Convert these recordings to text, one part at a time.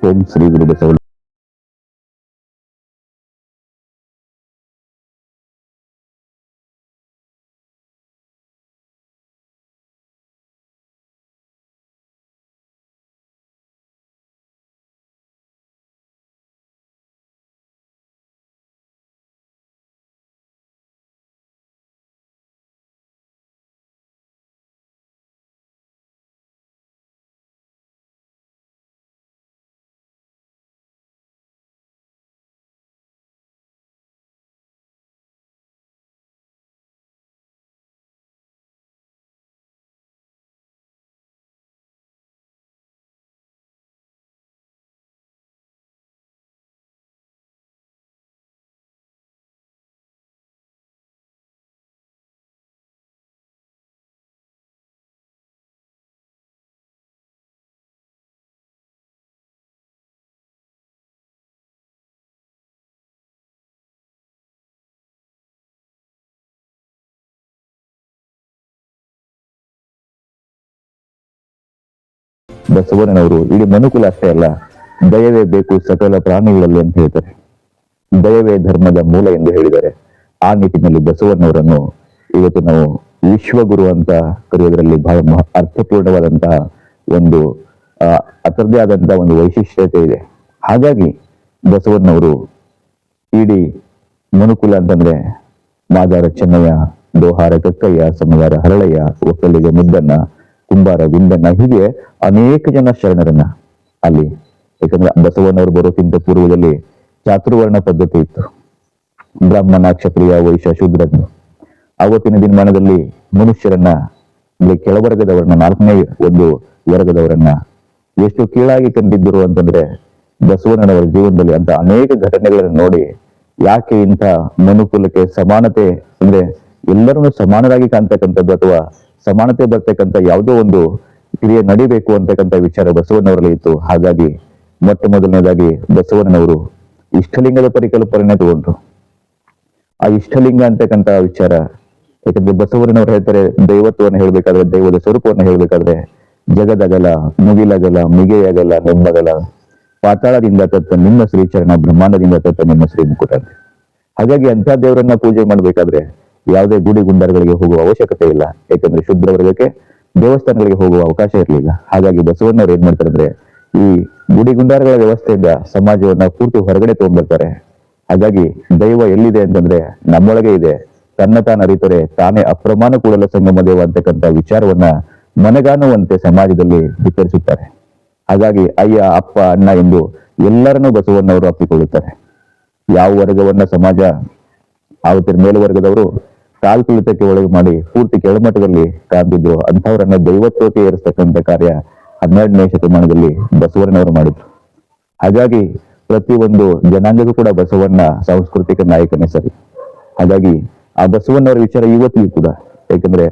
ಓಂ ಶ್ರೀ ಬಸವಣ್ಣನವರು ಇಡೀ ಮನುಕುಲ ಅಷ್ಟೇ ಅಲ್ಲ ದಯವೇ ಬೇಕು ಸಕಲ ಪ್ರಾಣಿಗಳಲ್ಲಿ ಅಂತ ಹೇಳ್ತಾರೆ. ದಯವೇ ಧರ್ಮದ ಮೂಲ ಎಂದು ಹೇಳಿದ್ದಾರೆ. ಆ ನಿಟ್ಟಿನಲ್ಲಿ ಬಸವಣ್ಣವರನ್ನು ಇವತ್ತು ನಾವು ವಿಶ್ವಗುರು ಅಂತ ಕರೆಯೋದ್ರಲ್ಲಿ ಬಹಳ ಅರ್ಥಪೂರ್ಣವಾದಂತಹ ಒಂದು ಆ, ಅದರದ್ದೇ ಆದಂತಹ ಒಂದು ವೈಶಿಷ್ಟ್ಯತೆ ಇದೆ. ಹಾಗಾಗಿ ಬಸವಣ್ಣವರು ಇಡೀ ಮನುಕುಲ ಅಂತಂದ್ರೆ ಮಾದಾರ ಚೆನ್ನಯ್ಯ ದೋಹಾರ ಕಕ್ಕಯ್ಯ ಸಮಯಾರ ಹರಳಯ್ಯ ಒಕ್ಕಲಿಗ ಮುದ್ದಣ್ಣ ಕುಂಬಾರ ಗುಂಡಣ್ಣ ಹೀಗೆ ಅನೇಕ ಜನ ಶರಣರನ್ನ ಅಲ್ಲಿ. ಯಾಕಂದ್ರೆ ಬಸವಣ್ಣವರು ಬರೋಕ್ಕಿಂತ ಪೂರ್ವದಲ್ಲಿ ಚಾತುರ್ವರ್ಣ ಪದ್ಧತಿ ಇತ್ತು. ಬ್ರಾಹ್ಮಣ ಕ್ಷತ್ರಿಯ ವೈಶ್ಯ ಶೂದ್ರನ್ನು ಅವತ್ತಿನ ದಿನಮಾನದಲ್ಲಿ ಮನುಷ್ಯರನ್ನ ಕೆಳವರ್ಗದವರನ್ನ, ನಾಲ್ಕನೇ ಒಂದು ವರ್ಗದವರನ್ನ ಎಷ್ಟು ಕೀಳಾಗಿ ಕಂಡಿದ್ದರು ಅಂತಂದ್ರೆ ಬಸವಣ್ಣನವರ ಜೀವನದಲ್ಲಿ ಅಂತ ಅನೇಕ ಘಟನೆಗಳನ್ನು ನೋಡಿ ಯಾಕೆ ಇಂಥ ಮನುಕುಲಕ್ಕೆ ಸಮಾನತೆ ಅಂದ್ರೆ ಎಲ್ಲರನ್ನು ಸಮಾನರಾಗಿ ಕಾಣ್ತಕ್ಕಂಥದ್ದು ಅಥವಾ ಸಮಾನತೆ ಬರ್ತಕ್ಕಂಥ ಯಾವುದೋ ಒಂದು ಕ್ರಿಯೆ ನಡಿಬೇಕು ಅಂತಕ್ಕಂಥ ವಿಚಾರ ಬಸವಣ್ಣವರಲ್ಲಿ ಇತ್ತು. ಹಾಗಾಗಿ ಮೊಟ್ಟ ಮೊದಲನೇದಾಗಿ ಬಸವಣ್ಣನವರು ಇಷ್ಟಲಿಂಗದ ಪರಿಕಲ್ಪನೆ ತಗೊಂಡ್ರು. ಆ ಇಷ್ಟಲಿಂಗ ಅಂತಕ್ಕಂಥ ವಿಚಾರ, ಯಾಕಂದ್ರೆ ಬಸವಣ್ಣನವರು ಹೇಳ್ತಾರೆ, ದೈವತ್ವವನ್ನು ಹೇಳ್ಬೇಕಾದ್ರೆ ದೈವದ ಸ್ವರೂಪವನ್ನು ಹೇಳ್ಬೇಕಾದ್ರೆ ಜಗದಗಲ, ಮುಗಿಲಗಲ, ಮಿಗೆಯಗಲ, ನೆಮ್ಮಗಲ, ಪಾತಾಳದಿಂದ ತತ್ತ ನಿಮ್ಮ ಶ್ರೀಚರಣ, ಬ್ರಹ್ಮಾಂಡದಿಂದ ತತ್ತ ನಿಮ್ಮ ಶ್ರೀ ಮುಕುಟ ಹಾಗಾಗಿ ಅಂತ ದೇವರನ್ನ ಪೂಜೆ ಮಾಡ್ಬೇಕಾದ್ರೆ ಯಾವುದೇ ಗುಡಿ ಗುಂಡಾರಗಳಿಗೆ ಹೋಗುವ ಅವಶ್ಯಕತೆ ಇಲ್ಲ. ಯಾಕಂದ್ರೆ ಶುದ್ಧ ವರ್ಗಕ್ಕೆ ದೇವಸ್ಥಾನಗಳಿಗೆ ಹೋಗುವ ಅವಕಾಶ ಇರಲಿಲ್ಲ. ಹಾಗಾಗಿ ಬಸವಣ್ಣವ್ರು ಏನ್ ಮಾಡ್ತಾರೆ ಅಂದ್ರೆ, ಈ ಗುಡಿ ಗುಂಡಾರಗಳ ವ್ಯವಸ್ಥೆಯಿಂದ ಸಮಾಜವನ್ನ ಪೂರ್ತಿ ಹೊರಗಡೆ ತಗೊಂಡ್ಬರ್ತಾರೆ. ಹಾಗಾಗಿ ದೈವ ಎಲ್ಲಿದೆ ಅಂತಂದ್ರೆ ನಮ್ಮೊಳಗೆ ಇದೆ. ತನ್ನ ತಾನು ಅರಿತರೆ ತಾನೇ ಅಪ್ರಮಾಣ ಕೂಡಲ ಸಂಗಮ ದೇವ ಅಂತಕ್ಕಂಥ ವಿಚಾರವನ್ನ ಮನಗಾಣುವಂತೆ ಸಮಾಜದಲ್ಲಿ ವಿತರಿಸುತ್ತಾರೆ ಹಾಗಾಗಿ ಅಯ್ಯ, ಅಪ್ಪ, ಅಣ್ಣ ಎಂದು ಎಲ್ಲರನ್ನೂ ಬಸವಣ್ಣವರು ಅಪ್ಪಿಕೊಳ್ಳುತ್ತಾರೆ. ಯಾವ ವರ್ಗವನ್ನ ಸಮಾಜ, ಆವತ್ತಿನ ಮೇಲ್ವರ್ಗದವರು ಕಾಲ್ ತುಳಿತಕ್ಕೆ ಒಳಗೆ ಮಾಡಿ ಪೂರ್ತಿ ಕೆಳಮಟ್ಟದಲ್ಲಿ ಕಾದಿದ್ರು ಅಂಥವರನ್ನ ದೈವತ್ವಕ್ಕೆ ಏರಿಸತಕ್ಕಂತ ಕಾರ್ಯ ಹನ್ನೆರಡನೇ ಶತಮಾನದಲ್ಲಿ ಬಸವಣ್ಣನವರು ಮಾಡಿದ್ರು. ಹಾಗಾಗಿ ಪ್ರತಿಯೊಂದು ಜನಾಂಗಕ್ಕೂ ಕೂಡ ಬಸವಣ್ಣ ಸಾಂಸ್ಕೃತಿಕ ನಾಯಕನೇ ಸರಿ. ಹಾಗಾಗಿ ಆ ಬಸವಣ್ಣವರ ವಿಚಾರ ಇವತ್ತಿಗೂ ಕೂಡ, ಯಾಕಂದ್ರೆ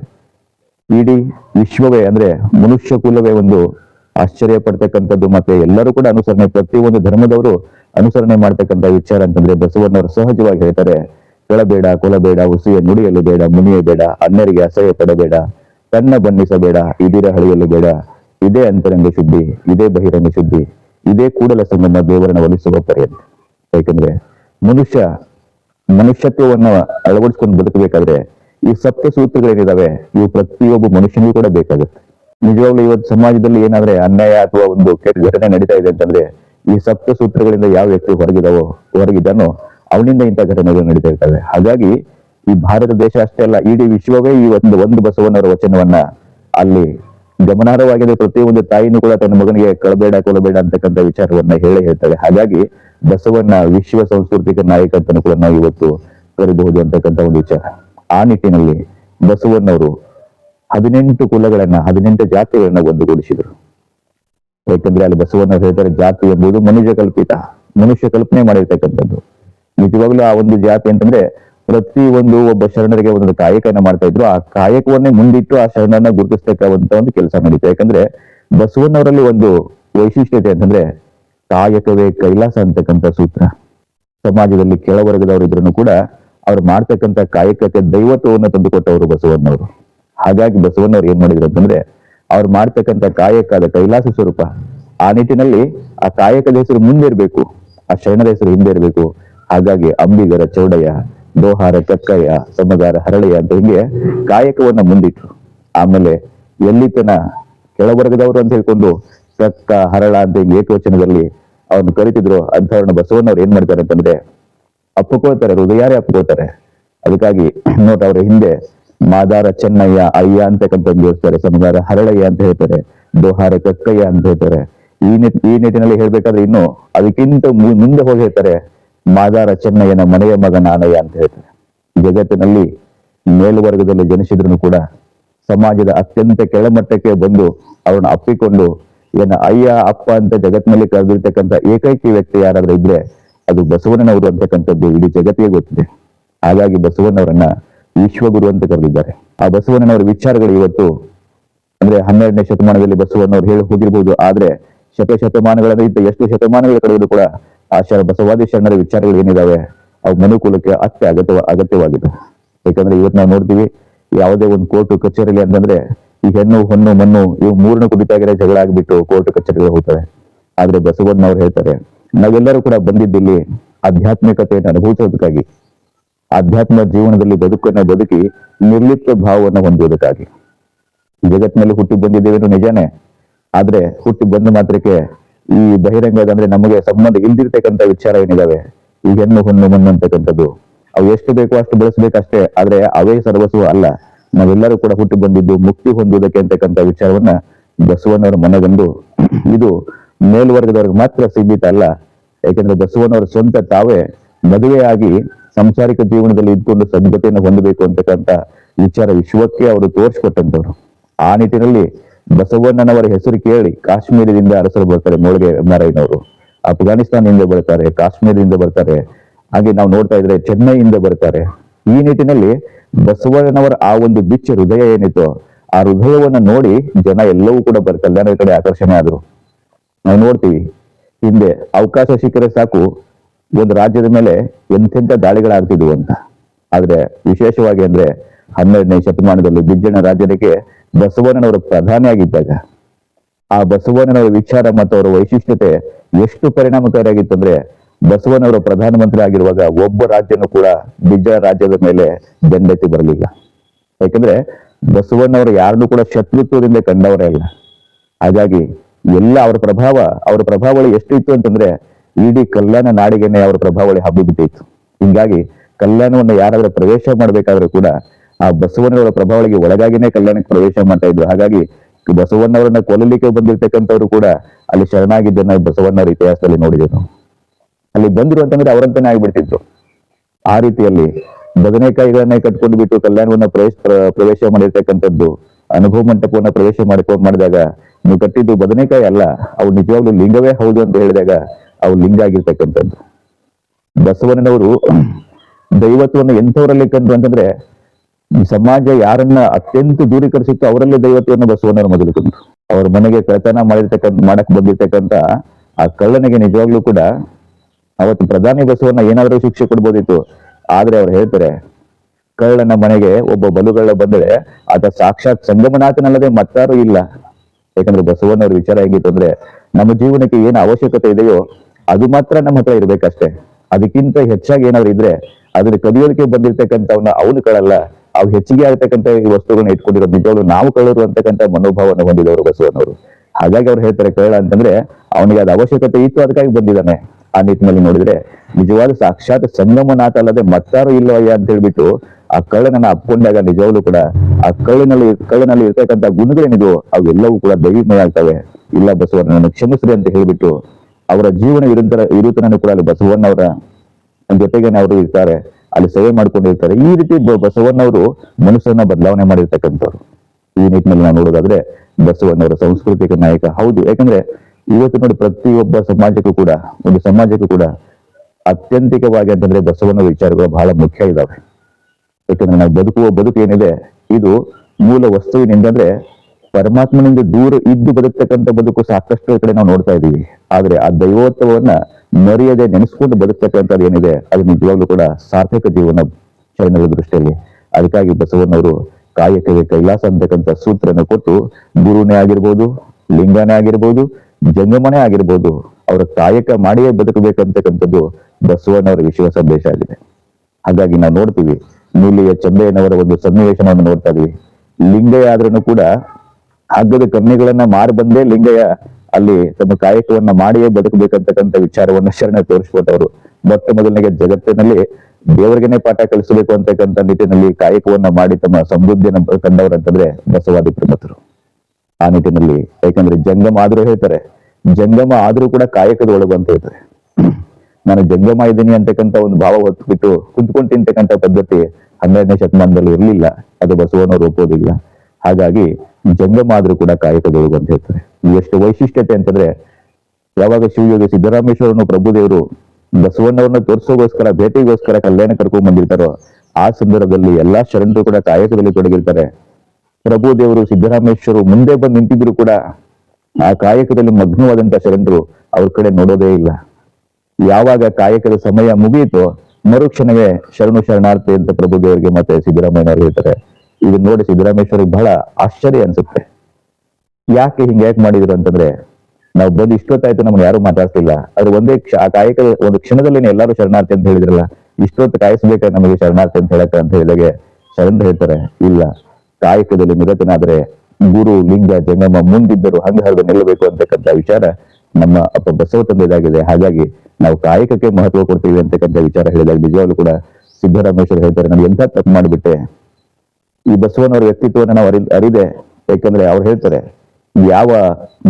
ಇಡೀ ವಿಶ್ವವೇ ಅಂದ್ರೆ ಮನುಷ್ಯ ಕುಲವೇ ಒಂದು ಆಶ್ಚರ್ಯ ಪಡ್ತಕ್ಕಂಥದ್ದು ಮತ್ತೆ ಎಲ್ಲರೂ ಕೂಡ ಅನುಸರಣೆ ಪ್ರತಿಯೊಂದು ಧರ್ಮದವರು ಅನುಸರಣೆ ಮಾಡ್ತಕ್ಕಂಥ ವಿಚಾರ ಅಂತಂದ್ರೆ ಬಸವಣ್ಣವರು ಸಹಜವಾಗಿ ಹೇಳ್ತಾರೆ ಕೆಳಬೇಡ ಕೊಲಬೇಡ ಉಸಿಯ ನುಡಿಯಲು ಬೇಡ, ಮುನಿಯ ಬೇಡ, ಅನ್ಯರಿಗೆ ಅಸಹ್ಯ ಪಡಬೇಡ ಕಣ್ಣ ಬಣ್ಣಿಸಬೇಡ, ಇದಿರ ಹಳೆಯಲು ಬೇಡ, ಇದೇ ಅಂತರಂಗ ಶುದ್ಧಿ ಇದೇ ಬಹಿರಂಗ ಶುದ್ಧಿ ಇದೇ ಕೂಡಲ ಸಂಗಮ ದೇವರನ್ನ ಒಲಿಸುವ ಪರ್ಯಂತ ಯಾಕಂದ್ರೆ ಮನುಷ್ಯ, ಮನುಷ್ಯತ್ವವನ್ನು ಅಳವಡಿಸ್ಕೊಂಡು ಬದುಕಬೇಕಾದ್ರೆ ಈ ಸಪ್ತ ಸೂತ್ರಗಳೇನಿದಾವೆ ಇವು ಪ್ರತಿಯೊಬ್ಬ ಮನುಷ್ಯನಿಗೂ ಕೂಡ ಬೇಕಾಗುತ್ತೆ. ನಿಜವಾಗ್ಲೂ ಇವತ್ತು ಸಮಾಜದಲ್ಲಿ ಏನಾದ್ರೆ ಅನ್ಯಾಯ ಅಥವಾ ಒಂದು ಕೆಟ್ಟ ಘಟನೆ ನಡೀತಾ ಇದೆ ಅಂತಂದ್ರೆ ಈ ಸಪ್ತ ಸೂತ್ರಗಳಿಂದ ಯಾವ ವ್ಯಕ್ತಿ ಹೊರಗಿದಾವೋ, ಹೊರಗಿದ್ದಾನೋ ಅವನಿಂದ ಇಂಥ ಘಟನೆಗಳು ನಡೀತಾ ಇರ್ತವೆ. ಹಾಗಾಗಿ ಈ ಭಾರತ ದೇಶ ಅಷ್ಟೇ ಅಲ್ಲ, ಇಡೀ ವಿಶ್ವವೇ ಈ ಒಂದು ಒಂದು ಬಸವಣ್ಣವರ ವಚನವನ್ನ ಅಲ್ಲಿ ಗಮನಾರ್ಹವಾಗಿದೆ. ಪ್ರತಿಯೊಂದು ತಾಯಿನೂ ಕೂಡ ತನ್ನ ಮಗನಿಗೆ ಕಳಬೇಡ ಕೊಲಬೇಡ ಅಂತಕ್ಕಂಥ ವಿಚಾರವನ್ನ ಹೇಳಿ ಹೇಳ್ತಾಳೆ ಹಾಗಾಗಿ ಬಸವಣ್ಣ ವಿಶ್ವ ಸಾಂಸ್ಕೃತಿಕ ನಾಯಕ ಅಂತನೂ ಕೂಡ ನಾವು ಇವತ್ತು ಕರೀಬಹುದು ಅಂತಕ್ಕಂಥ ಒಂದು ವಿಚಾರ. ಆ ನಿಟ್ಟಿನಲ್ಲಿ ಬಸವಣ್ಣವರು ಹದಿನೆಂಟು ಕುಲಗಳನ್ನ, ಹದಿನೆಂಟು ಜಾತಿಗಳನ್ನ ಒಂದುಗೂಡಿಸಿದ್ರು. ಯಾಕಂದ್ರೆ ಅಲ್ಲಿ ಬಸವಣ್ಣವರು ಹೇಳ್ತಾರೆ ಜಾತಿ ಎಂಬುದು ಮನುಷ್ಯ ಕಲ್ಪಿತ, ಮನುಷ್ಯ ಕಲ್ಪನೆ ಮಾಡಿರ್ತಕ್ಕಂಥದ್ದು. ನಿಜವಾಗ್ಲೂ ಆ ಒಂದು ಜಾತಿ ಅಂತಂದ್ರೆ ಪ್ರತಿ ಒಂದು ಒಬ್ಬ ಶರಣರಿಗೆ ಒಂದೊಂದು ಕಾಯಕನ ಮಾಡ್ತಾ ಇದ್ರು. ಆ ಕಾಯಕವನ್ನೇ ಮುಂದಿಟ್ಟು ಆ ಶರಣರನ್ನ ಗುರುತಿಸ್ತಕ್ಕಂತ ಒಂದು ಕೆಲಸ ನಡೀತು ಯಾಕಂದ್ರೆ ಬಸವಣ್ಣವರಲ್ಲಿ ಒಂದು ವೈಶಿಷ್ಟ್ಯತೆ ಅಂತಂದ್ರೆ ಕಾಯಕವೇ ಕೈಲಾಸ ಅಂತಕ್ಕಂಥ ಸೂತ್ರ. ಸಮಾಜದಲ್ಲಿ ಕೆಳವರ್ಗದವರು ಇದ್ರು ಕೂಡ ಅವ್ರು ಮಾಡ್ತಕ್ಕಂಥ ಕಾಯಕಕ್ಕೆ ದೈವತ್ವವನ್ನು ತಂದುಕೊಟ್ಟವರು ಬಸವಣ್ಣವರು. ಹಾಗಾಗಿ ಬಸವಣ್ಣವ್ರು ಏನ್ ಮಾಡಿದ್ರು ಅಂತಂದ್ರೆ ಅವ್ರು ಮಾಡ್ತಕ್ಕಂಥ ಕಾಯಕ ಅದ ಕೈಲಾಸ ಸ್ವರೂಪ. ಆ ನಿಟ್ಟಿನಲ್ಲಿ ಆ ಕಾಯಕದ ಹೆಸರು ಮುಂದೆ ಇರಬೇಕು. ಆ ಶರಣರ ಹೆಸರು ಹಿಂದೆ ಇರಬೇಕು. ಹಾಗಾಗಿ ಅಂಬಿಗರ ಚೌಡಯ್ಯ, ದೋಹಾರ ಚಕ್ಕಯ್ಯ, ಸಮಗಾರ ಹರಳಯ್ಯ ಅಂತ ಹೀಗೆ ಕಾಯಕವನ್ನ ಮುಂದಿಟ್ರು. ಆಮೇಲೆ ಎಲ್ಲಿತನ ಕೆಳವರ್ಗದವರು ಅಂತ ಹೇಳ್ಕೊಂಡು ಚಕ್ಕ, ಹರಳ ಅಂತ ಹಿಂಗೆ ಏಕವಚನದಲ್ಲಿ ಅವ್ರನ್ನ ಕರಿತಿದ್ರು ಅಂಥವ್ರನ್ನ ಬಸವಣ್ಣವ್ರು ಏನ್ ಮಾಡ್ತಾರೆ ಅಂತಂದ್ರೆ ಅಪ್ಪಿಕೊಳ್ತಾರೆ, ಹೃದಯಾರೇ ಅಪ್ಪಕೊಳ್ತಾರೆ. ಅದಕ್ಕಾಗಿ ನೋಡ್ರಿ ಅವರ ಹಿಂದೆ ಮಾದಾರ ಚೆನ್ನಯ್ಯ, ಅಯ್ಯ ಅಂತಕ್ಕಂಥದ್ದು ಹೇಳ್ತಾರೆ ಸಮಗಾರ ಹರಳಯ್ಯ ಅಂತ ಹೇಳ್ತಾರೆ, ದೋಹಾರ ಕಕ್ಕಯ್ಯ ಅಂತ ಹೇಳ್ತಾರೆ. ನಿಟ್, ಈ ನಿಟ್ಟಿನಲ್ಲಿ ಹೇಳ್ಬೇಕಾದ್ರೆ ಇನ್ನು ಅದಕ್ಕಿಂತ ಮುಂದೆ ಹೋಗಿ ಹೇಳ್ತಾರೆ ಮಾದಾರ ಚೆನ್ನಯ್ಯನ ಮನೆಯ ಮಗ ನಾನಯ್ಯ ಅಂತ ಹೇಳ್ತಾರೆ. ಜಗತ್ತಿನಲ್ಲಿ ಮೇಲ್ವರ್ಗದಲ್ಲಿ ಜನಿಸಿದ್ರು ಕೂಡ ಸಮಾಜದ ಅತ್ಯಂತ ಕೆಳಮಟ್ಟಕ್ಕೆ ಬಂದು ಅವ್ರನ್ನ ಅಪ್ಪಿಕೊಂಡು, ಏನ ಅಯ್ಯ, ಅಪ್ಪ ಅಂತ ಜಗತ್ತಿನಲ್ಲಿ ಕರೆದಿರ್ತಕ್ಕಂಥ ಏಕೈಕ ವ್ಯಕ್ತಿ ಯಾರಾದ್ರೂ ಇದ್ರೆ ಅದು ಬಸವಣ್ಣನವರು ಅಂತಕ್ಕಂಥದ್ದು ಇಡೀ ಜಗತ್ತಿಗೆ ಗೊತ್ತಿದೆ. ಹಾಗಾಗಿ ಬಸವಣ್ಣವರನ್ನ ವಿಶ್ವಗುರು ಅಂತ ಕರೆದಿದ್ದಾರೆ. ಆ ಬಸವಣ್ಣನವರ ವಿಚಾರಗಳು ಇವತ್ತು ಅಂದ್ರೆ ಹನ್ನೆರಡನೇ ಶತಮಾನದಲ್ಲಿ ಬಸವಣ್ಣವರು ಹೇಳಿ ಹೋಗಿರ್ಬೋದು. ಆದ್ರೆ ಶತ ಶತಮಾನಗಳ ಎಷ್ಟು ಶತಮಾನಗಳ ಕಳೆದರೂ ಕೂಡ ಆ ಶರ ಬಸವಾದಿ ಶರಣರ ವಿಚಾರಗಳು ಏನಿದಾವೆ, ಅವು ಮನುಕುಲಕ್ಕೆ ಅತ್ಯ ಅಗತ್ಯ ಅಗತ್ಯವಾಗಿದೆ ಯಾಕಂದ್ರೆ ಇವತ್ತು ನಾವು ನೋಡ್ತೀವಿ, ಯಾವುದೇ ಒಂದು ಕೋರ್ಟ್, ಕಚೇರಿಲಿ ಅಂತಂದ್ರೆ, ಈ ಹೆಣ್ಣು, ಹೊಣ್ಣು, ಮಣ್ಣು, ಇವು ಮೂರನ್ನು ಕುರಿತಾಗಿರೋ ಜಗಳ ಆಗ್ಬಿಟ್ಟು ಕೋರ್ಟ್, ಕಚೇರಿಗಳು ಹೋಗ್ತವೆ. ಆದ್ರೆ ಬಸವಣ್ಣವ್ರು ಹೇಳ್ತಾರೆ, ನಾವೆಲ್ಲರೂ ಕೂಡ ಬಂದಿದ್ದಿಲ್ಲಿ ಆಧ್ಯಾತ್ಮಿಕತೆಯನ್ನು ಅನುಭವಿಸೋದಕ್ಕಾಗಿ, ಆಧ್ಯಾತ್ಮ ಜೀವನದಲ್ಲಿ ಬದುಕನ್ನ ಬದುಕಿ, ನಿರ್ಲಿಪ್ತ ಭಾವವನ್ನು ಹೊಂದುವುದಕ್ಕಾಗಿ. ಜಗತ್ತಿನಲ್ಲಿ ಹುಟ್ಟಿ ಬಂದಿದ್ದೇವೆ ನಿಜಾನೇ, ಆದ್ರೆ ಹುಟ್ಟಿ ಬಂದ ಮಾತ್ರಕ್ಕೆ ಈ ಬಹಿರಂಗದ ಅಂದ್ರೆ ನಮಗೆ ಸಂಬಂಧ ಇಲ್ದಿರ್ತಕ್ಕಂಥ ವಿಚಾರ ಏನಿದಾವೆ? ಈ ಹೆಣ್ಣು ಹೊನ್ನು ಮಣ್ಣು ಅಂತಕ್ಕಂಥದ್ದು. ಅವು ಎಷ್ಟು ಬೇಕೋ ಅಷ್ಟು ಬೆಳೆಸ್ಬೇಕಷ್ಟೇ, ಆದ್ರೆ ಅವೇ ಸರ್ವಸ್ವ ಅಲ್ಲ. ನಾವೆಲ್ಲರೂ ಕೂಡ ಹುಟ್ಟಿ ಬಂದಿದ್ದು ಮುಕ್ತಿ ಹೊಂದುವುದಕ್ಕೆ ಅಂತಕ್ಕಂಥ ವಿಚಾರವನ್ನ ಬಸವಣ್ಣವರ ಮನಗಂಡು ಇದು ಮೇಲ್ವರ್ಗದವ್ರಿಗೆ ಮಾತ್ರ ಸೀಮಿತ ಅಲ್ಲ. ಯಾಕೆಂದ್ರೆ ಬಸವಣ್ಣವರ ಸ್ವಂತ ತಾವೇ ಮದುವೆಯಾಗಿ ಸಂಸಾರಿಕ ಜೀವನದಲ್ಲಿ ಇದ್ಕೊಂಡು ಸದ್ಧತೆಯನ್ನು ಹೊಂದಬೇಕು ಅಂತಕ್ಕಂಥ ವಿಚಾರ ವಿಶ್ವಕ್ಕೆ ಅವರು ತೋರಿಸ್ಕೊಟ್ಟಂತವ್ರು ಆ ನಿಟ್ಟಿನಲ್ಲಿ ಬಸವಣ್ಣನವರ ಹೆಸರು ಕೇಳಿ ಕಾಶ್ಮೀರದಿಂದ ಅರಸರು ಬರ್ತಾರೆ ಮೂಳಿಗೆ ನಾರಾಯಣವರು. ಅಫ್ಘಾನಿಸ್ತಾನದಿಂದ ಬರ್ತಾರೆ, ಕಾಶ್ಮೀರದಿಂದ ಬರ್ತಾರೆ. ಹಾಗೆ ನಾವು ನೋಡ್ತಾ ಇದ್ರೆ ಚೆನ್ನೈಯಿಂದ ಬರ್ತಾರೆ. ಈ ನಿಟ್ಟಿನಲ್ಲಿ ಬಸವಣ್ಣನವರ ಆ ಒಂದು ಬಿಚ್ಚ ಹೃದಯ ಏನಿತ್ತು ಆ ಹೃದಯವನ್ನ ನೋಡಿ ಜನ ಎಲ್ಲವೂ ಕೂಡ ಬರ್ ಕಲ್ಯಾಣದ ಕಡೆ ಆಕರ್ಷಣೆ ಆದ್ರು. ನಾವು ನೋಡ್ತೀವಿ, ಹಿಂದೆ ಅವಕಾಶ ಸಿಕ್ಕರೆ ಸಾಕು, ಒಂದು ರಾಜ್ಯದ ಮೇಲೆ ಎಂತೆಂಥ ದಾಳಿಗಳಾಗ್ತಿದ್ವು ಅಂತ. ಆದ್ರೆ ವಿಶೇಷವಾಗಿ ಅಂದ್ರೆ ಹನ್ನೆರಡನೇ ಶತಮಾನದಲ್ಲಿ ಬಿಜ್ಜನ ರಾಜ್ಯಕ್ಕೆ ಬಸವಣ್ಣನವರು ಪ್ರಧಾನಿಯಾಗಿದ್ದಾಗ, ಆ ಬಸವಣ್ಣನವರ ವಿಚಾರ ಮತ್ತು ಅವರ ವೈಶಿಷ್ಟ್ಯತೆ ಎಷ್ಟು ಪರಿಣಾಮಕಾರಿಯಾಗಿತ್ತು ಅಂದ್ರೆ ಬಸವಣ್ಣವರು ಪ್ರಧಾನಮಂತ್ರಿ ಆಗಿರುವಾಗ ಒಬ್ಬ ರಾಜ್ಯನೂ ಕೂಡ ಬಿಜ್ಜಳ ರಾಜ್ಯದ ಮೇಲೆ ಬೆಂಡೆತ್ತಿ ಬರಲಿಲ್ಲ. ಯಾಕಂದ್ರೆ ಬಸವಣ್ಣವರು ಯಾರನ್ನೂ ಕೂಡ ಶತ್ರುತ್ವದಿಂದ ಕಂಡವರೇ ಅಲ್ಲ. ಹಾಗಾಗಿ ಎಲ್ಲ ಅವರ ಪ್ರಭಾವ, ಅವರ ಪ್ರಭಾವಳಿ ಎಷ್ಟು ಇತ್ತು ಅಂತಂದ್ರೆ, ಇಡೀ ಕಲ್ಯಾಣ ನಾಡಿಗೆನೆ ಅವರ ಪ್ರಭಾವಳಿ ಹಬ್ಬಿ ಬಿಟ್ಟಿತ್ತು. ಹಿಂಗಾಗಿ, ಕಲ್ಯಾಣವನ್ನು ಯಾರಾದ್ರೂ ಪ್ರವೇಶ ಮಾಡ್ಬೇಕಾದ್ರೂ ಕೂಡ ಆ ಬಸವಣ್ಣವರ ಪ್ರಭಾವಳಿಗೆ ಒಳಗಾಗಿನೇ ಕಲ್ಯಾಣಕ್ಕೆ ಪ್ರವೇಶ ಮಾಡ್ತಾ ಇದ್ರು. ಹಾಗಾಗಿ ಬಸವಣ್ಣವರನ್ನ ಕೊಲ್ಲಲಿಕ್ಕೆ ಬಂದಿರ್ತಕ್ಕಂಥವ್ರು ಕೂಡ ಅಲ್ಲಿ ಶರಣಾಗಿದ್ದನ್ನ ಬಸವಣ್ಣವರ ಇತಿಹಾಸದಲ್ಲಿ ನೋಡಿದೆ ನಾವು. ಅಲ್ಲಿ ಬಂದ್ರು ಅಂತಂದ್ರೆ ಅವರಂತಾನೆ ಆಗ್ಬಿಡ್ತಿದ್ರು. ಆ ರೀತಿಯಲ್ಲಿ ಬದನೆಕಾಯಿಗಳನ್ನೇ ಕಟ್ಕೊಂಡು ಬಿಟ್ಟು ಕಲ್ಯಾಣವನ್ನ ಪ್ರವೇಶ ಪ್ರವೇಶ ಮಾಡಿರ್ತಕ್ಕಂಥದ್ದು, ಅನುಭವ ಮಂಟಪವನ್ನ ಪ್ರವೇಶ ಮಾಡ್ಕೊಂಡು ಮಾಡಿದಾಗ ನೀವು ಕಟ್ಟಿದ್ದು ಬದನೆಕಾಯಿ ಅಲ್ಲ, ಅವು ನಿಜವಾಗ್ಲೂ ಲಿಂಗವೇ ಹೌದು ಅಂತ ಹೇಳಿದಾಗ ಅವು ಲಿಂಗ ಆಗಿರ್ತಕ್ಕಂಥದ್ದು. ಬಸವಣ್ಣನವರು ದೈವತ್ವವನ್ನು ಎಂಥವರಲ್ಲಿ ಕಂಡ್ರು ಅಂತಂದ್ರೆ ಈ ಸಮಾಜ ಯಾರನ್ನ ಅತ್ಯಂತ ದೂರೀಕರಿಸಿತ್ತು ಅವರಲ್ಲೇ ದೈವತೆಯನ್ನು ಬಸವಣ್ಣರು ಮೊದಲು ಕುಂತು ಅವ್ರ ಮನೆಗೆ ಕಳತನ ಮಾಡಿರ್ತಕ್ಕಂಥ, ಮಾಡಕ್ ಬಂದಿರ್ತಕ್ಕಂಥ ಆ ಕಳ್ಳನಿಗೆ ನಿಜವಾಗ್ಲೂ ಕೂಡ ಅವತ್ತು ಪ್ರಧಾನಿ ಬಸವಣ್ಣ ಏನಾದ್ರೂ ಶಿಕ್ಷೆ ಕೊಡ್ಬೋದಿತ್ತು. ಆದ್ರೆ ಅವ್ರು ಹೇಳ್ತಾರೆ, ಕಳ್ಳನ ಮನೆಗೆ ಒಬ್ಬ ಬಲುಗಳ ಬಂದರೆ ಆತ ಸಾಕ್ಷಾತ್ ಸಂಗಮನಾಥನಲ್ಲದೆ ಮತ್ತಾರು ಇಲ್ಲ. ಯಾಕಂದ್ರೆ ಬಸವಣ್ಣವ್ರ ವಿಚಾರ ಹೇಗಿತ್ತು ಅಂದ್ರೆ ನಮ್ಮ ಜೀವನಕ್ಕೆ ಏನು ಅವಶ್ಯಕತೆ ಇದೆಯೋ ಅದು ಮಾತ್ರ ನಮ್ಮ ಹತ್ರ ಇರ್ಬೇಕಷ್ಟೇ. ಅದಕ್ಕಿಂತ ಹೆಚ್ಚಾಗಿ ಏನಾದ್ರು ಇದ್ರೆ ಅದನ್ನ ಕದಿಯೋದಕ್ಕೆ ಬಂದಿರ್ತಕ್ಕಂಥವನ್ನ ಅವನು ಕಳಲ್ಲ. ಅವು ಹೆಚ್ಚಿಗೆ ಆಗ್ತಕ್ಕಂಥ ಈ ವಸ್ತುಗಳನ್ನ ಇಟ್ಕೊಂಡಿರೋ ನಿಜವಾಗ್ಲು ನಾವು ಕಳ್ಳರು ಅಂತಕ್ಕಂಥ ಮನೋಭಾವವನ್ನು ಹೊಂದಿದವರು ಬಸವನವರು ಹಾಗಾಗಿ ಅವ್ರು ಹೇಳ್ತಾರೆ ಕಳ್ಳ ಅಂತಂದ್ರೆ ಅವನಿಗೆ ಅದು ಅವಶ್ಯಕತೆ ಇತ್ತು, ಅದಕ್ಕಾಗಿ ಬಂದಿದ್ದಾನೆ. ಆ ನಿಟ್ಟಿನಲ್ಲಿ ನೋಡಿದ್ರೆ ನಿಜವಾದ ಸಾಕ್ಷಾತ್ ಸಂಗಮನಾಥ ಅಲ್ಲದೆ ಮತ್ತಾರು ಇಲ್ಲವಯ್ಯ ಅಂತ ಹೇಳ್ಬಿಟ್ಟು ಆ ಕಳ್ಳನನ್ನ ಅಪ್ಕೊಂಡಾಗ ನಿಜವಾಗ್ಲೂ ಕೂಡ ಆ ಕಳ್ಳನಲ್ಲಿ ಕಳ್ಳನಲ್ಲಿ ಇರ್ತಕ್ಕಂಥ ಗುಣಗಳೇನಿದ್ವು ಅವೆಲ್ಲವೂ ಕೂಡ ದೈವಿಮಯ ಆಗ್ತವೆ ಇಲ್ಲ ಬಸವಣ್ಣನನ್ನು ಕ್ಷಮಿಸ್ರಿ ಅಂತ ಹೇಳ್ಬಿಟ್ಟು ಅವರ ಜೀವನ ವಿರುದ್ಧ ವಿರುದ್ಧನೂ ಕೂಡ ಅಲ್ಲಿ ಬಸವಣ್ಣವರ ಜೊತೆಗೇನೆ ಅವರು ಇರ್ತಾರೆ. ಅಲ್ಲಿ ಸೇವೆ ಮಾಡ್ಕೊಂಡಿರ್ತಾರೆ. ಈ ರೀತಿ ಬಸವಣ್ಣವರು ಮನಸ್ಸನ್ನ ಬದಲಾವಣೆ ಮಾಡಿರ್ತಕ್ಕಂಥವ್ರು. ಈ ನಿಟ್ಟಿನಲ್ಲಿ ನಾವು ನೋಡೋದಾದ್ರೆ ಬಸವಣ್ಣವರ ಸಾಂಸ್ಕೃತಿಕ ನಾಯಕ. ಹೌದು, ಯಾಕಂದ್ರೆ ಇವತ್ತು ನೋಡಿ ಪ್ರತಿಯೊಬ್ಬ ಸಮಾಜಕ್ಕೂ ಕೂಡ, ಒಂದು ಸಮಾಜಕ್ಕೂ ಕೂಡ ಅತ್ಯಂತಿಕವಾಗಿ ಅಂತಂದ್ರೆ ಬಸವಣ್ಣ ವಿಚಾರಗಳು ಬಹಳ ಮುಖ್ಯ ಇದಾವೆ. ಯಾಕಂದ್ರೆ ನಾವು ಬದುಕುವ ಬದುಕು ಏನಿದೆ, ಇದು ಮೂಲ ವಸ್ತುವಿನಿಂದ ಅಂದ್ರೆ ಪರಮಾತ್ಮನಿಂದ ದೂರ ಇದ್ದು ಬದುಕ್ತಕ್ಕಂಥ ಬದುಕು ಸಾಕಷ್ಟು ಕಡೆ ನಾವು ನೋಡ್ತಾ ಇದ್ದೀವಿ. ಆದ್ರೆ ಆ ದೈವತ್ವವನ್ನ ಮರೆಯದೆ ನೆನೆಸ್ಕೊಂಡು ಬದುಕ್ತಕ್ಕಂಥದ್ದು ಏನಿದೆ, ಅದು ನಿಜವಾಗ್ಲೂ ಕೂಡ ಸಾರ್ಥಕ ಜೀವನ ಶರಣರ ದೃಷ್ಟಿಯಲ್ಲಿ. ಅದಕ್ಕಾಗಿ ಬಸವಣ್ಣವರು ಕಾಯಕವೇ ಕೈಲಾಸ ಅಂತಕ್ಕಂಥ ಸೂತ್ರನ ಕೊಟ್ಟು, ಗುರುನೇ ಆಗಿರ್ಬೋದು, ಲಿಂಗನೇ ಆಗಿರ್ಬೋದು, ಜಂಗಮನೇ ಆಗಿರ್ಬೋದು, ಅವರ ಕಾಯಕ ಮಾಡಿಯೇ ಬದುಕಬೇಕಂತಕ್ಕಂಥದ್ದು ಬಸವಣ್ಣವರ ವಿಶ್ವ ಸಂದೇಶ ಆಗಿದೆ. ಹಾಗಾಗಿ ನಾವು ನೋಡ್ತೀವಿ, ನೀಲಿಯ ಚಂದಯ್ಯನವರ ಒಂದು ಸನ್ನಿವೇಶನವನ್ನು ನೋಡ್ತಾ ಇದೀವಿ. ಲಿಂಗಯ್ಯ ಆದ್ರೂ ಕೂಡ ಹಗ್ಗದ ಕಮ್ಮಿಗಳನ್ನ ಮಾರಿ ಬಂದೇ ಲಿಂಗಯ್ಯ ಅಲ್ಲಿ ತಮ್ಮ ಕಾಯಕವನ್ನ ಮಾಡಿಯೇ ಬದುಕಬೇಕಂತಕ್ಕಂಥ ವಿಚಾರವನ್ನ ಶರಣೆ ತೋರಿಸ್ಕೊಟ್ಟವರು. ಮೊಟ್ಟ ಮೊದಲನೆಗೆ ಜಗತ್ತಿನಲ್ಲಿ ದೇವರಿಗೆನೆ ಪಾಠ ಕಲಿಸಬೇಕು ಅಂತಕ್ಕಂಥ ನಿಟ್ಟಿನಲ್ಲಿ ಕಾಯಕವನ್ನ ಮಾಡಿ ತಮ್ಮ ಸಮೃದ್ಧಿಯನ್ನ ಕಂಡವರಂತಂದ್ರೆ ಬಸವಾದಿ ಪ್ರಮುಖರು. ಆ ನಿಟ್ಟಿನಲ್ಲಿ ಯಾಕಂದ್ರೆ ಜಂಗಮ ಆದ್ರೂ ಹೇಳ್ತಾರೆ. ಜಂಗಮ ಆದ್ರೂ ಕೂಡ ಕಾಯಕದ ಒಳಗು ಅಂತ ಹೇಳ್ತಾರೆ. ನಾನು ಜಂಗಮ ಇದ್ದೀನಿ ಅಂತಕ್ಕಂತ ಒಂದು ಭಾವ ಹೊತ್ತು ಬಿಟ್ಟು ಕುಂತ್ಕೊಂಡು ತಿಂತಕ್ಕಂಥ ಪದ್ಧತಿ ಹನ್ನೆರಡನೇ ಶತಮಾನದಲ್ಲಿ ಇರಲಿಲ್ಲ. ಅದು ಬಸವನವರು ಒಪ್ಪೋದಿಲ್ಲ. ಹಾಗಾಗಿ ಜಂಗಮ ಆದ್ರೂ ಕೂಡ ಕಾಯಕದೊಳಗು ಅಂತ ಹೇಳ್ತಾರೆ. ಎಷ್ಟು ವೈಶಿಷ್ಟ್ಯತೆ ಅಂತಂದ್ರೆ, ಯಾವಾಗ ಶಿವಯೋಗ ಸಿದ್ದರಾಮೇಶ್ವರನು ಪ್ರಭುದೇವರು ಬಸವಣ್ಣವ್ರನ್ನ ತೋರಿಸೋಗೋಸ್ಕರ, ಭೇಟಿಗೋಸ್ಕರ ಕಲ್ಯಾಣ ಕರ್ಕೊಂಡ್ ಬಂದಿರ್ತಾರೋ, ಆ ಸಂದರ್ಭದಲ್ಲಿ ಎಲ್ಲಾ ಶರಣರು ಕೂಡ ಕಾಯಕದಲ್ಲಿ ತೊಡಗಿರ್ತಾರೆ. ಪ್ರಭುದೇವರು, ಸಿದ್ದರಾಮೇಶ್ವರು ಮುಂದೆ ಬಂದು ನಿಂತಿದ್ರು ಕೂಡ ಆ ಕಾಯಕದಲ್ಲಿ ಮಗ್ನವಾದಂತ ಶರಣರು ಅವ್ರ ಕಡೆ ನೋಡೋದೇ ಇಲ್ಲ. ಯಾವಾಗ ಕಾಯಕದ ಸಮಯ ಮುಗಿಯಿತೋ ಮರುಕ್ಷಣವೇ ಶರಣು ಶರಣಾರ್ಥಿ ಅಂತ ಪ್ರಭುದೇವರಿಗೆ ಮತ್ತೆ ಸಿದ್ದರಾಮಯ್ಯನವರು ಹೇಳ್ತಾರೆ. ಇದನ್ನ ನೋಡಿ ಸಿದ್ದರಾಮೇಶ್ವರಿಗೆ ಬಹಳ ಆಶ್ಚರ್ಯ ಅನ್ಸುತ್ತೆ. ಯಾಕೆ ಹಿಂಗ ಯಾಕೆ ಮಾಡಿದ್ರು ಅಂತಂದ್ರೆ, ನಾವು ಬಂದು ಇಷ್ಟೊತ್ತಾಯ್ತು ನಮ್ಗೆ ಯಾರು ಮಾತಾಡ್ತಿಲ್ಲ. ಆದ್ರೆ ಒಂದೇ ಆ ಕಾಯಕ, ಒಂದು ಕ್ಷಣದಲ್ಲಿ ಎಲ್ಲರೂ ಶರಣಾರ್ಥಿ ಅಂತ ಹೇಳಿದ್ರಲ್ಲ, ಇಷ್ಟೊತ್ತು ಕಾಯಿಸ್ಬೇಕಾ ನಮಗೆ ಶರಣಾರ್ಥಿ ಅಂತ ಹೇಳಕ್ಕ ಅಂತ ಹೇಳಿದಾಗೆ ಶರಣರು ಹೇಳ್ತಾರೆ, ಇಲ್ಲ, ಕಾಯಕದಲ್ಲಿ ನಿರತನಾದ್ರೆ ಗುರು, ಲಿಂಗ, ಜಂಗಮ ಮುಂದಿದ್ದರು ಹಂಗ ಹರಿದು ನಿಲ್ಲಬೇಕು ಅಂತಕ್ಕಂಥ ವಿಚಾರ ನಮ್ಮ ಅಪ್ಪ ಬಸವ ತಂದೆದಾಗಿದೆ. ಹಾಗಾಗಿ ನಾವು ಕಾಯಕಕ್ಕೆ ಮಹತ್ವ ಕೊಡ್ತೀವಿ ಅಂತಕ್ಕಂಥ ವಿಚಾರ ಹೇಳಿದಾಗ ನಿಜವಾಗ್ಲೂ ಕೂಡ ಸಿದ್ದರಾಮೇಶ್ವರ ಹೇಳ್ತಾರೆ, ನಾನು ಎಂತ ತಪ್ಪು ಮಾಡಿಬಿಟ್ಟೆ ಈ ಬಸವನವರ ವ್ಯಕ್ತಿತ್ವವನ್ನು ನಾವು ಅರಿ ಅರಿದೆ ಯಾಕಂದ್ರೆ ಅವ್ರು ಹೇಳ್ತಾರೆ, ಯಾವ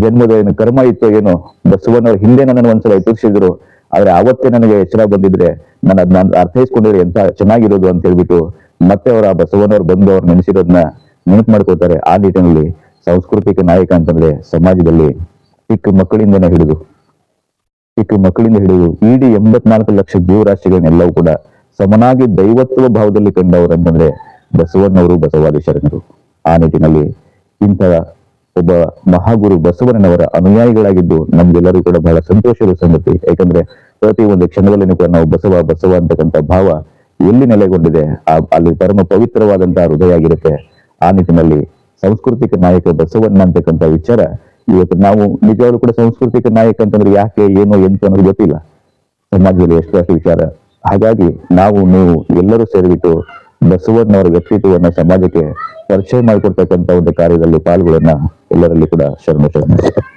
ಜನ್ಮದ ಏನು ಕರ್ಮ ಇತ್ತೋ ಏನೋ ಬಸವನವ್ರ ಹಿಂದೆ ನನ್ನನ್ನು ಒಂದ್ಸಲ ಎದುರಿಸಿದ್ರು, ಆದ್ರೆ ಅವತ್ತೇ ನನಗೆ ಎಚ್ಚರ ಬಂದಿದ್ರೆ ನಾನು ಅದನ್ನ ಅರ್ಥೈಸ್ಕೊಂಡಿದ್ರೆ ಎಂತ ಚೆನ್ನಾಗಿರೋದು ಅಂತ ಹೇಳ್ಬಿಟ್ಟು ಮತ್ತೆ ಅವರ ಬಸವನವ್ರು ಬಂದು ಅವ್ರು ನೆನೆಸಿರೋದನ್ನ ನೆನಪು ಮಾಡ್ಕೋತಾರೆ ಆ ನಿಟ್ಟಿನಲ್ಲಿ ಸಾಂಸ್ಕೃತಿಕ ನಾಯಕ ಅಂತಂದ್ರೆ ಸಮಾಜದಲ್ಲಿ ಚಿಕ್ಕ ಮಕ್ಕಳಿಂದನೇ ಹಿಡಿದು, ಚಿಕ್ಕ ಮಕ್ಕಳಿಂದ ಹಿಡಿದು ಇಡೀ ಎಂಬತ್ನಾಲ್ಕು ಲಕ್ಷ ಜೀವರಾಶಿಗಳನ್ನೆಲ್ಲವೂ ಕೂಡ ಸಮನಾಗಿ ದೈವತ್ವ ಭಾವದಲ್ಲಿ ಕಂಡವರು ಅಂತಂದ್ರೆ ಬಸವಣ್ಣವರು ಬಸವಾದಿ ಶರಣರು ಆ ನಿಟ್ಟಿನಲ್ಲಿ ಇಂತಹ ಒಬ್ಬ ಮಹಾಗುರು ಬಸವಣ್ಣನವರ ಅನುಯಾಯಿಗಳಾಗಿದ್ದು ನಮ್ಗೆಲ್ಲರೂ ಕೂಡ ಬಹಳ ಸಂತೋಷದ ಸಂಗತಿ. ಯಾಕಂದ್ರೆ ಪ್ರತಿ ಒಂದು ಕ್ಷಣದಲ್ಲಿ ಕೂಡ ನಾವು ಬಸವ ಬಸವ ಅಂತಕ್ಕಂಥ ಭಾವ ಎಲ್ಲಿ ನೆಲೆಗೊಂಡಿದೆ, ಆ ಅಲ್ಲಿ ಪರಮ ಪವಿತ್ರವಾದಂತಹ ಹೃದಯ ಆಗಿರುತ್ತೆ. ಆ ನಿಟ್ಟಿನಲ್ಲಿ ಸಾಂಸ್ಕೃತಿಕ ನಾಯಕ ಬಸವಣ್ಣ ಅಂತಕ್ಕಂಥ ವಿಚಾರ ಇವತ್ತು ನಾವು ನಿಜವಾಗ್ಲೂ ಕೂಡ ಸಾಂಸ್ಕೃತಿಕ ನಾಯಕ ಅಂತಂದ್ರೆ ಯಾಕೆ, ಏನು, ಎಂತ ಅನ್ನೋದು ಗೊತ್ತಿಲ್ಲ. ಸಮಾಜದಲ್ಲಿ ಎಷ್ಟು ಅಷ್ಟು ವಿಚಾರ. ಹಾಗಾಗಿ ನಾವು, ನೀವು ಎಲ್ಲರೂ ಸೇರಿಬಿಟ್ಟು ಬಸವಣ್ಣವರ ವ್ಯಕ್ತಿತ್ವವನ್ನ ಸಮಾಜಕ್ಕೆ ಪರಿಚಯ ಮಾಡಿಕೊಡ್ತಕ್ಕಂಥ ಒಂದು ಕಾರ್ಯದಲ್ಲಿ ಪಾಲ್ಗೊಳ್ಳೋಣ. ಎಲ್ಲರಲ್ಲಿ ಕೂಡ ಶರಣ